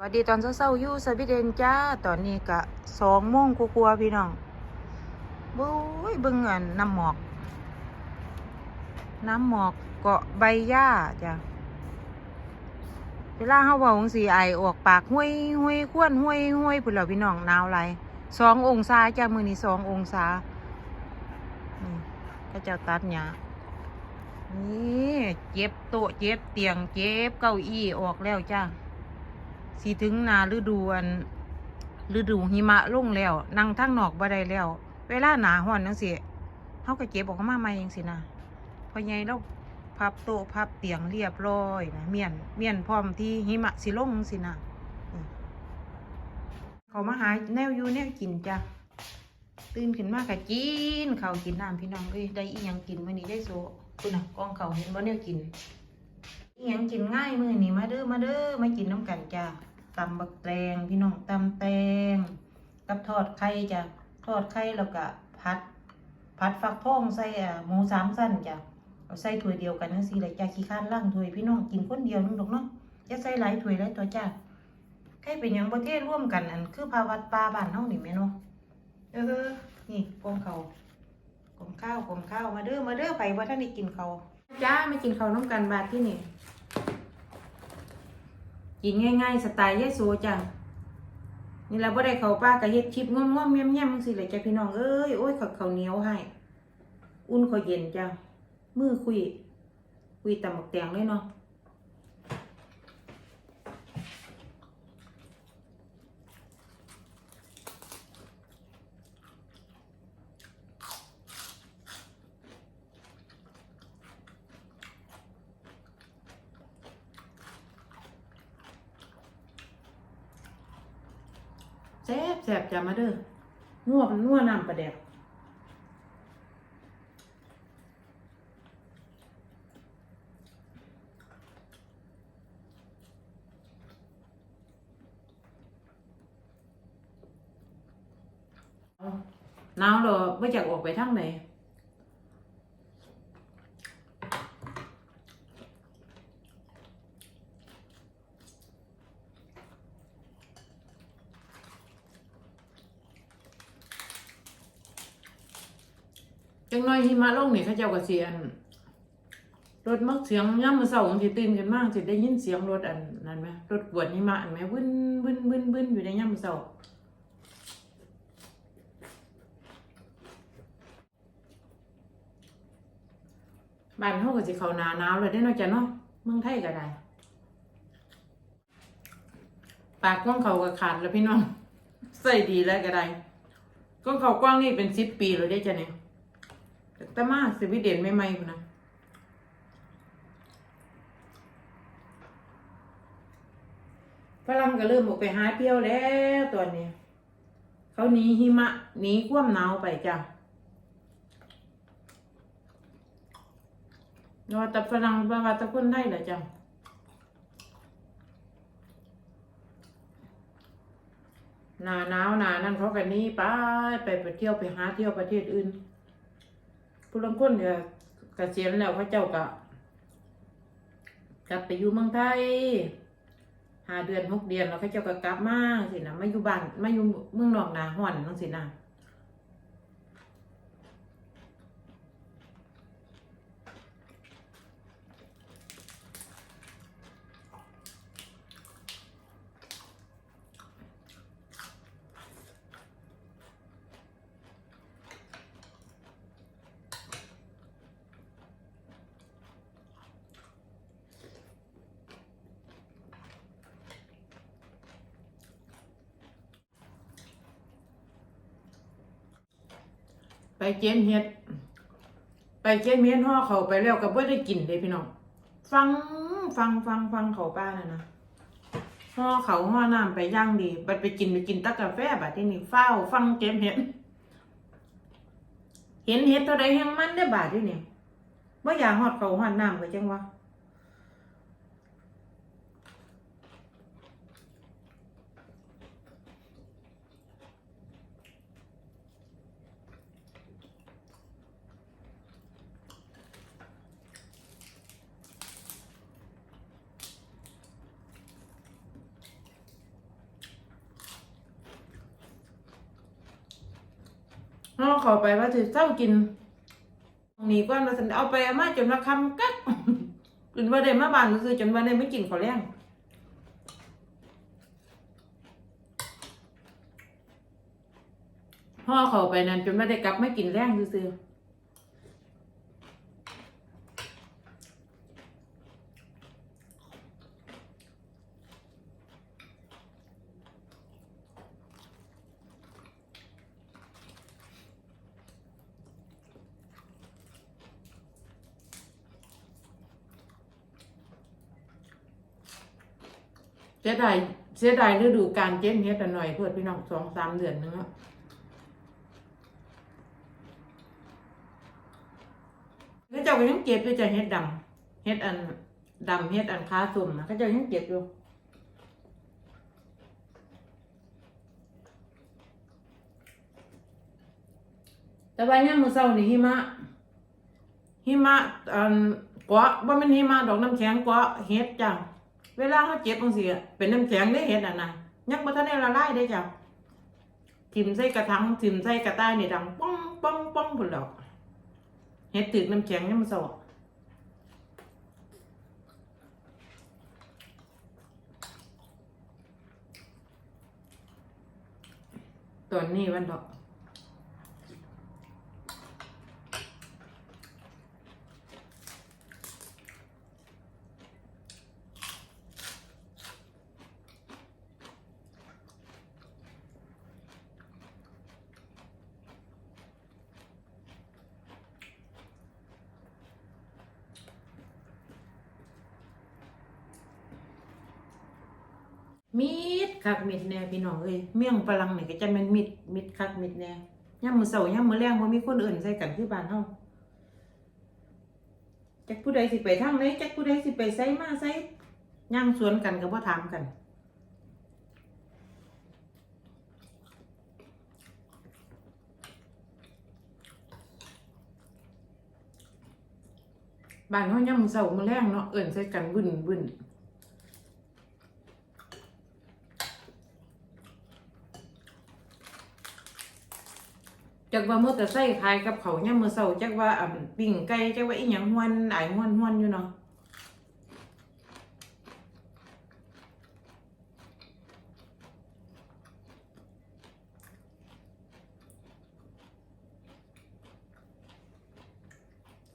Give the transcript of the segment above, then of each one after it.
สวัสดีตอนเช้าๆอยู่สวีเดนจ้า ตอนนี้กะสองโมงกว่าๆพี่น้องบุ้ยเบิ่งอันน้ำหมอก น้ำหมอกเกาะใบหญ้าจ้ะเวลาเฮาเว้าจังซี่ไอออกปากห้วยห้วยควนห้วยห้วยพุ่นแล้วพี่น้องนาวหลายสององศาจ้ะมือนี้สององศาก็เจ้าตัดหญ้านี่เจ็บโต๊ะเจ็บเตียงเจ็บเก้าอี้ออกแล้วจ้า สิถึงนาฤดูอันฤดูหิมะลงแล้วนั่งทั้งนอกบ่ได้แล้ว เวลาหนาห้อนจังซี่เฮาก็เก็บออกมาใหม่จังซี่นะพอใหญ่เราพับโต๊ะพับเตียงเรียบร้อยนะเมียนเมียนพร้อมที่หิมะสิลงจังซี่นะเขามาหาแนวอยู่แนวกินจ้ะตื่นขึ้นมาก็กินเขากินน้ำพี่น้องเอ้ยได้อีหยังกินมื้อนี้ได้โซคุณน่ะกองเขาเห็นบ่แนวกินอีหยังกินง่ายมื้อนี้มาเด้อมาเด้อมากินน้ำกันจ้า ตำบักแตงพี่น้องตำแตงกับทอดไข่จ้ะทอดไข่แล้วก็ผัดผัดฟักทองใส่อ่าหมูสามสั้นจ้ะเอาใส่ถ้วยเดียวกันจังซี่แหละจ้าขี้ข้านล่างถ้วยพี่น้องกินคนเดียวนึงดอกเนาะอย่าใส่หลายถ้วยหลายตัวจ้าใครเป็นหยังประเทศร่วมกันอันคือภาวัดปลาบ้านเฮานี่แม่เนาะเออนี่กองเขากองข้าวกองข้าวมาเด้อมาเด้อไปว่าท่านได้กินเขาจ้าไม่กินเขาน้ำกันบาดที่นี่ กินง่ายๆสไตล์ยายโซจ้ะนี่แหละบ่ได้เขาป้ากะเฮ็ดชิปง่อมๆเมี่ยมๆมังสิเลยจ้ะพี่น้องเอ้ยโอ้ยข้าเขาเหนียวให้ อุ่นข้าเย็นจ้ะมือคุยคุยตำบักแตงเลยเนาะ แซ่บแซ่บจะมาเด้อนัวนัวน้ำปลาแดกหนาวเราไม่อยากออกไปทางไหน จังน้อยหิมะลงนี่เขาเจ้าก็เสียนรถมักเสียงย่ำมือเสาร์ที่ตื่นกันมากสิได้ยินเสียงรถอันนั้นไหมรถกวดหิมะอันไหมวึ้นวึ้นวึ้นวึ้นอยู่ในย่ำมือเสาบ้านเขาก็สิเขาหนาหนาวเลยได้เนาะจ้ะเนาะเมืองไทยก็ได้ ปากก้องเขาก็ขาดแล้วพี่น้องใส่ดีแล้วก็ได้ก้องเขากว้างนี่เป็นสิบปีเลยได้จ้ะเนี่ย แต่มาสวีเดนไม่ไม่ๆพุ่นะฝรั่งก็เริ่มออกไปหาเที่ยวแล้วตอนนี้ เขาหนีหิมะหนีความหนาวไปจ้ะว่าแต่ฝรั่งว่าแต่คนได้เหรอจังหนาหนาวหนานั่นเขากันนี้ไปไปไปเที่ยวไปหาเที่ยวประเทศอื่น ผู้ลางคนเนี่ยเกษียณแล้วพระเจ้าก็กลับไปอยู่เมืองไทยหาเดือนหกเดือนแล้วพระเจ้าก็กลับมาสินะไม่อยู่บ้านไม่อยู่เมืองนอกนาห่อนนั่งสินะ ไปเจนเฮ็ด ไปเจนเมียนห่อเขาไปแล้วก็บ่ได้กินเลยพี่น้องฟังฟังฟังฟังเขาป้าน่ะนะห่อเขาห่อน้ำไปย่างดีบัดไปกินไปกินตักกาแฟบัดที่นี่เฝ้า ฟังเก็บเฮ็ด เห็นเฮ็ดเท่าใดแห้งมันได้บาดที่นี่บ่อยากหอดเขาหอดน้ำก็จังวะ เราเข้าไปว่าสิเศร้ากินตรงนี้ก่อนว่าสันเอาไปเอามาจนว่าคำกักจนว่าได้มาบานก็คือจนว่าได้ไม่กินข้าวแรงพ่อเข้าไปนั่นจนว่าได้กลับไม่กินแรงซื้อ เสียดายเสียดายฤดูการเจ็บเฮ็ดอันหน่อยเพื่อพี่น้องสองสามเดือนนึงอะแล้วเจ้าก็ยังเจ็บอยู่จะเฮ็ดดำเฮ็ดอันดำเฮ็ดอันค้าสุ่มนะเขาเจ้ายังเจ็บอยู่แต่ว่าเนี่ยมมื้อเช้านี่หิมะหิมะอันเกาะบ่แม่นหิมะดอกน้ำแข็งเกาะเฮ็ดจ้ะ เวลาเขาเจ็บจังซี่อะเป็นน้ำแข็งได้เห็ดอะนะยังบ่ทันได้ละลายได้จ้ะทิมใส่กระถางทิมใส่กระต่ายนี่ดังป้องป้องป้องพุ่นแล้วเฮ็ดตึกน้ำแข็งยังมันสอตอนนี้วันดอก มิดคักมิดแน่พี่น้องเอ้ยเมี่ยงฝรั่งนี่ก็จะแม่นมิดมิดคักมิดแน่ยามมื้อเช้ายามมื้อแลงบ่มีคนอื่นใส่กันคือบ้านเฮาจักผู้ใดสิไปทางไหนจักผู้ใดสิไปไสมาไสย่างสวนกันก็บ่ถามกันบ้านเฮายามมื้อเช้ามือแลงเนาะเอิ้นใส่กันบึ้นบึ้น จักว่ามือแต่ใส่ขายกับเขาเนี่ยามมือเสาจักว่าอ่ำปิ้งไก่จักว่าอีหยังหวนไอายหวนหวนอยู่เนาะ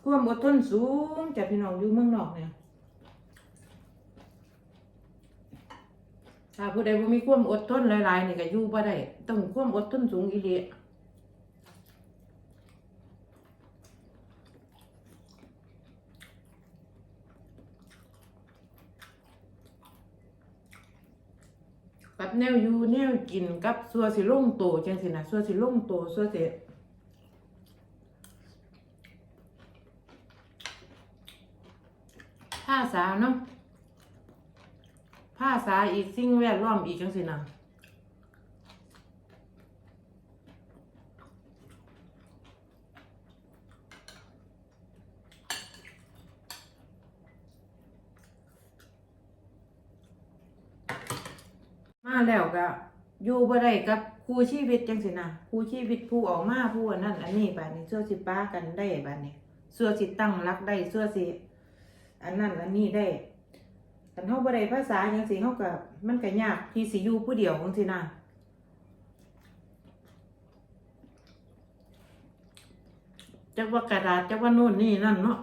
ความอดทนสูงจากพี่น้องอยู่เมืองนอกเนี่ยถ้าผู้ใดบ่มีความอดทนหลายๆนี่ก็อยู่บ่ได้ต้องความอดทนสูงอีหลี กับแนวอยู่แนวกินกับซัวสิลงโตจังสินะซัวสิลงโตซัวสิภาสาเนาะผ้าสาอีกสิ่งแวดล้อมอีกจังสินะ มาแล้วก็อยู่บ่ได้กับครูชีวิตจังสินะครูชีวิตผู้ออกมาผู้อันนั้นอันนี้บาดนี้ซัวสิป้ากันได้บาดนี้ซัวสิตั้งรักได้ซัวสิอันนั้นอันนี้ได้แต่เฮาบ่ได้ภาษาจังซี่เฮาก็มันก็ยากที่สิอยู่ผู้เดียวจังซี่นะจักว่ากระดาษจักว่าโน่นนี่นั่นเนาะ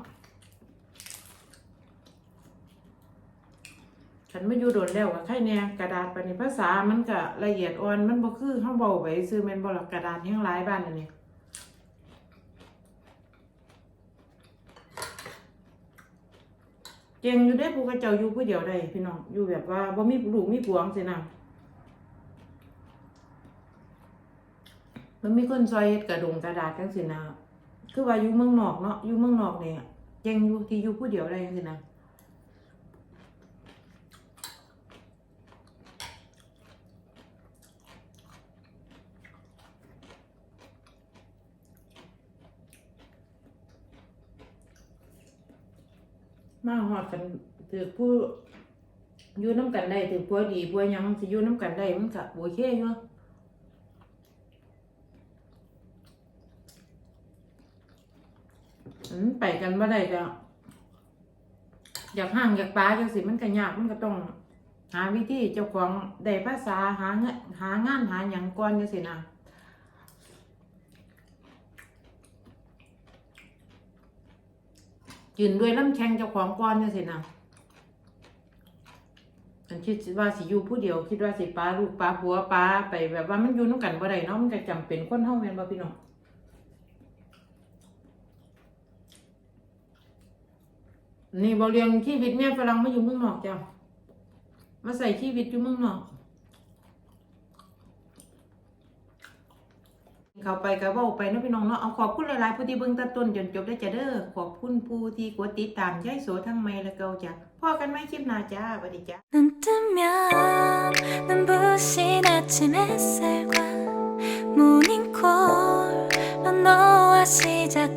ฉันไม่อยู่โดนแล้วกับใครแน่กระดาษปานนี้ภาษามันก็ละเอียดอ่อนมันบ่คือเฮาเว้าไปซื้อแม่นบ่ล่ะกระดาษแห่งหลายบ้านอันนี้เก่งอยู่ได้ผู้กระเจ้าอยู่ผู้เดียวได้พี่น้องอยู่แบบว่าบ่มีลูกมีผัวจังซี่นะมันมีคนซอยเฮ็ดกระดงกระดาษจังซี่นะคือว่าอยู่เมืองนอกเนาะอยู่เมืองนอกเนี่ยเก่งอยู่ที่อยู่ผู้เดียวได้จังซี่นะ มาหอดกันถือผู้อยู่น้ำกันได้ถือผัวดีผัวยังสิอยู่น้ำกันได้มันกะบโอเคเนาะฉันไปกันบ่ได้ก็อยากห้างอยากปลาจังสิมันก็ยากมันก็ต้อง หาวิธีเจ้าของได้ภาษาหาเงหางานหาอย่างก่อนจังสินะ ยืนด้วยลำแข้งเจ้าของก่อนจังสินะอันคิดว่าสิอยู่ผู้เดียว คิดว่าสิปลาลูกปลาผัวปลาไปแบบว่ามันอยู่นำกันบ่ได้เนาะมันก็จำเป็นคนเฮาแม่นบ่พี่น้องนี่บอเรียงชีวิตเนี่ยฝรั่งมาอยู่เมืองนอกจ้ะมาใส่ชีวิตอยู่เมืองนอก เข้าไปก็เว้าไปเนาะพี่น้องเนาะเอาขอบคุณหลายๆผู้ที่เบิ่งตัดต้นจนจบได้จ้ะเด้อขอบคุณผู้ที่กดติดตามยายโสทั้งไม่และเก่าจ้ะพอกันไหมคลิปหน้าจ้าสวัสดีจ้า 눈 뜨면 눈부신 아침 햇살과 모닝콜로 너와 시작